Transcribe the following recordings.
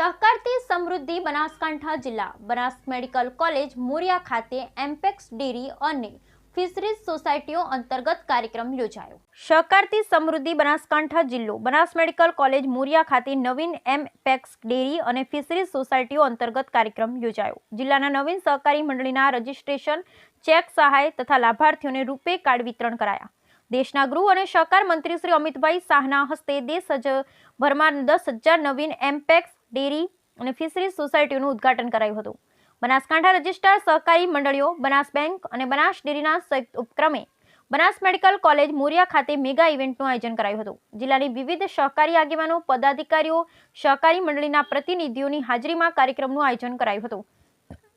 સહકારથી સમૃદ્ધિ બનાસકાંઠા જિલ્લા, બનાસ મેડિકલ કોલેજ, મોરિયા ખાતે એમ્પેક્સ ડેરી અને ફિશરીઝ સોસાયટીઓ અંતર્ગત કાર્યક્રમ યોજાયો. સહકારથી સમૃદ્ધિ બનાસકાંઠા જિલ્લો, બનાસ મેડિકલ કોલેજ, મોરિયા ખાતે નવીન એમપેક્સ ડેરી અને ફિશરીઝ સોસાયટીઓ અંતર્ગત કાર્યક્રમ યોજાયો. જિલ્લાના નવીન સહકારી મંડળીના રજીસ્ટ્રેશન, ચેક સહાય તથા લાભાર્થીઓને રૂપે કાર્ડ વિતરણ કરાયા. દેશના ગૃહ અને સહકાર મંત્રી શ્રી અમિતભાઈ શાહના હસ્તે દેશભરમાં દસ હજાર નવીન એમ્પેક્સ ડેરી અને ફિશરીઝ સોસાયટીનું ઉદ્ઘાટન કરાયું હતું. બનાસકાંઠા રજિસ્ટ્રાર સહકારી મંડળીઓ, બનાસ બેંક અને બનાસ ડેરીના સંયુક્ત ઉપક્રમે બનાસ મેડિકલ કોલેજ મોરિયા ખાતે મેગા ઇવેન્ટનું આયોજન કરાયું હતું. જિલ્લાની વિવિધ સહકારી આગેવાનો, પદાધિકારીઓ, સહકારી મંડળીના પ્રતિનિધિઓની હાજરીમાં કાર્યક્રમનું આયોજન કરાયું હતું.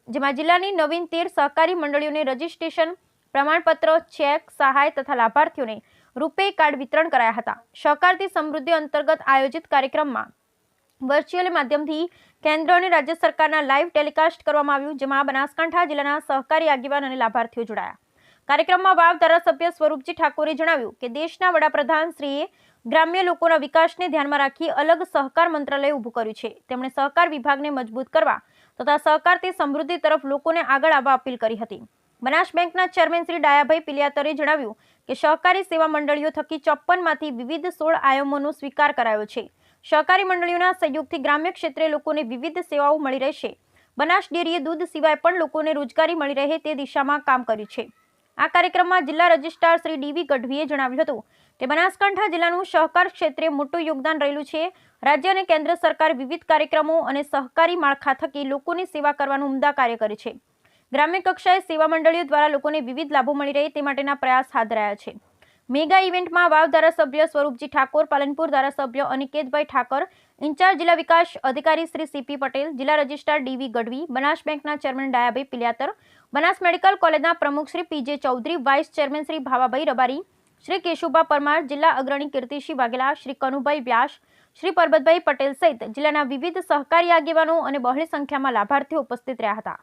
જેમાં જિલ્લાની નવીન તેર સહકારી મંડળીઓને રજીસ્ટ્રેશન પ્રમાણપત્ર, ચેક, સહાય તથા લાભાર્થીઓને રૂપે કાર્ડ વિતરણ કરાયા હતા. સહકારથી સમૃદ્ધિ અંતર્ગત આયોજિત કાર્યક્રમમાં વર્ચ્યુઅલ માધ્યમથી કેન્દ્ર અને રાજ્ય સરકારના લાઈવ ટેલિકાસ્ટ કરવામાં આવ્યું, જેમાં બનાસકાંઠા જિલ્લાના સહકારી આગેવાન અને લાભાર્થીઓ જોડાયા. કાર્યક્રમમાં વાવ ધારાસભ્ય સ્વરૂપજી ઠાકોરે જણાવ્યું કે દેશના વડાપ્રધાન શ્રીએ ગ્રામ્ય લોકોના વિકાસને ધ્યાનમાં રાખી અલગ સહકાર મંત્રાલય ઊભું કર્યું છે. તેમણે સહકાર વિભાગને મજબૂત કરવા તથા સહકારથી સમૃદ્ધિ તરફ લોકોને આગળ આવવા અપીલ કરી હતી. બનાસ બેંકના ચેરમેન શ્રી ડાયાભાઈ પિલિયાતરે જણાવ્યું કે સહકારી સેવા મંડળીઓ થકી ચોપ્પનમાંથી વિવિધ સોળ આયામોનો સ્વીકાર કરાયો છે. સહકારી મંડળીઓના સહયોગથી ગ્રામ્ય ક્ષેત્રે લોકોને વિવિધ સેવાઓ મળી રહેશે. બનાસ ડેરીએ દૂધ સિવાય પણ લોકોને રોજગારી મળી રહે તે દિશામાં કામ કર્યું છે. આ કાર્યક્રમમાં જિલ્લા રજિસ્ટ્રાર શ્રી ડીવી ગઢવીએ જણાવ્યું હતું કે બનાસકાંઠા જિલ્લાનું સહકાર ક્ષેત્રે મોટું યોગદાન રહેલું છે. રાજ્ય અને કેન્દ્ર સરકાર વિવિધ કાર્યક્રમો અને સહકારી માળખા થકી લોકોની સેવા કરવાનું ઉમદા કાર્ય કરે છે. ગ્રામ્ય કક્ષાએ સેવા મંડળીઓ દ્વારા લોકોને વિવિધ લાભો મળી રહે તે માટેના પ્રયાસ હાથ ધરાયા છે. મેગા ઇવેન્ટમાં વાવ ધારાસભ્ય સ્વરૂપજી ઠાકોર, પાલનપુર ધારાસભ્ય અનિકેતભાઈ ઠાકર, ઇન્ચાર્જ જિલ્લા વિકાસ અધિકારી શ્રી સીપી પટેલ, જિલ્લા રજિસ્ટ્રાર ડીવી ગઢવી, બનાસ બેંકના ચેરમેન ડાયાભાઈ પિલિયાતર, બનાસ મેડિકલ કોલેજના પ્રમુખ Shri PJ Chaudhary, vice chairman Shri Bhavabhai Rabari, Shri Keshubha Parmar, જિલ્લા અગ્રણી કીર્તિસિંહ વાઘેલા, શ્રી કનુભાઈ વ્યાસ, શ્રી પરબતભાઈ પટેલ સહિત જિલ્લાના વિવિધ સહકારી આગેવાનો અને બહોળી સંખ્યામાં લાભાર્થીઓ ઉપસ્થિત રહ્યા હતા.